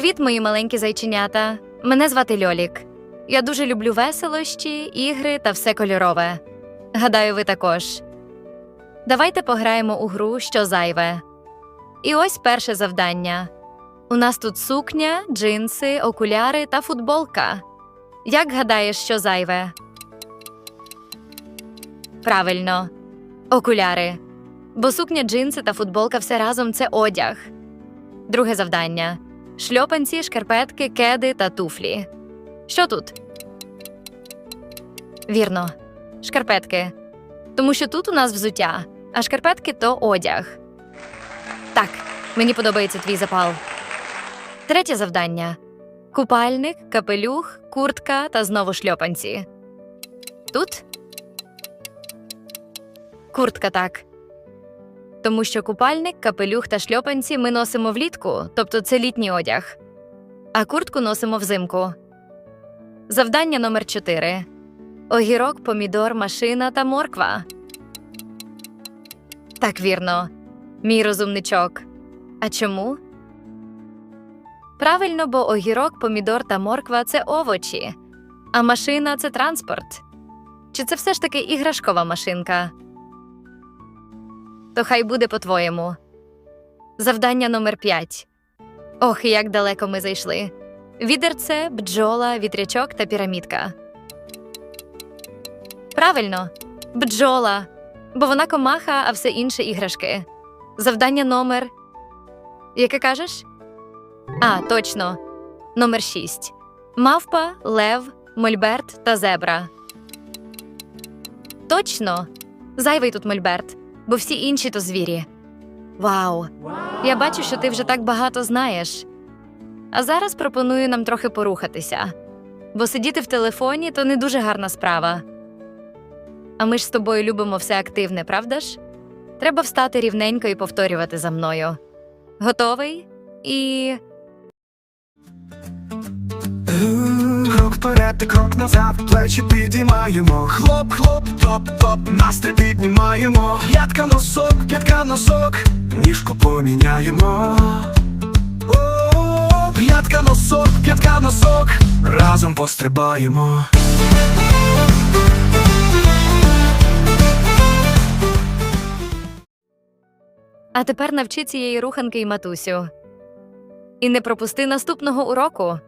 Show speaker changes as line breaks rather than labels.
Привіт, мої маленькі зайченята. Мене звати Льолік. Я дуже люблю веселощі, ігри та все кольорове. Гадаю, ви також. Давайте пограємо у гру, що зайве. І ось перше завдання. У нас тут сукня, джинси, окуляри та футболка. Як гадаєш, що зайве? Правильно, окуляри. Бо сукня, джинси та футболка все разом це одяг. Друге завдання: шльопанці, шкарпетки, кеди та туфлі. Що тут? Вірно, шкарпетки. Тому що тут у нас взуття, а шкарпетки то одяг. Так, мені подобається твій запал. Третє завдання: купальник, капелюх, куртка та знову шльопанці. Тут куртка так. Тому що купальник, капелюх та шльопанці ми носимо влітку, тобто це літній одяг, а куртку носимо взимку. Завдання номер 4 огірок, помідор, машина та морква. Так вірно, мій розумничок. А чому? Правильно, бо огірок, помідор та морква це овочі, а машина це транспорт. Чи це все ж таки іграшкова машинка? То хай буде по-твоєму. Завдання номер 5 Ох, як далеко ми зайшли. Відерце, бджола, вітрячок та пірамідка. Правильно, бджола. Бо вона комаха, а все інше іграшки. Завдання номер. Яке кажеш? А, точно. Номер 6. Мавпа, лев, мольберт та зебра. Точно. Зайвий тут мольберт, бо всі інші то звірі. Вау! Я бачу, що ти вже так багато знаєш. А зараз пропоную нам трохи порухатися, бо сидіти в телефоні то не дуже гарна справа. А ми ж з тобою любимо все активне, правда ж? Треба встати рівненько і повторювати за мною. Готовий? І.
вперед та крок назад, плечі підіймаємо. Хлоп, хлоп, топ, топ, настрій піднімаємо. П'ятка носок, п'ятка носок, ніжку поміняємо. П'ятка носок, п'ятка носок, разом пострибаємо.
А тепер навчи цієї руханки й матусю. І не пропусти наступного уроку.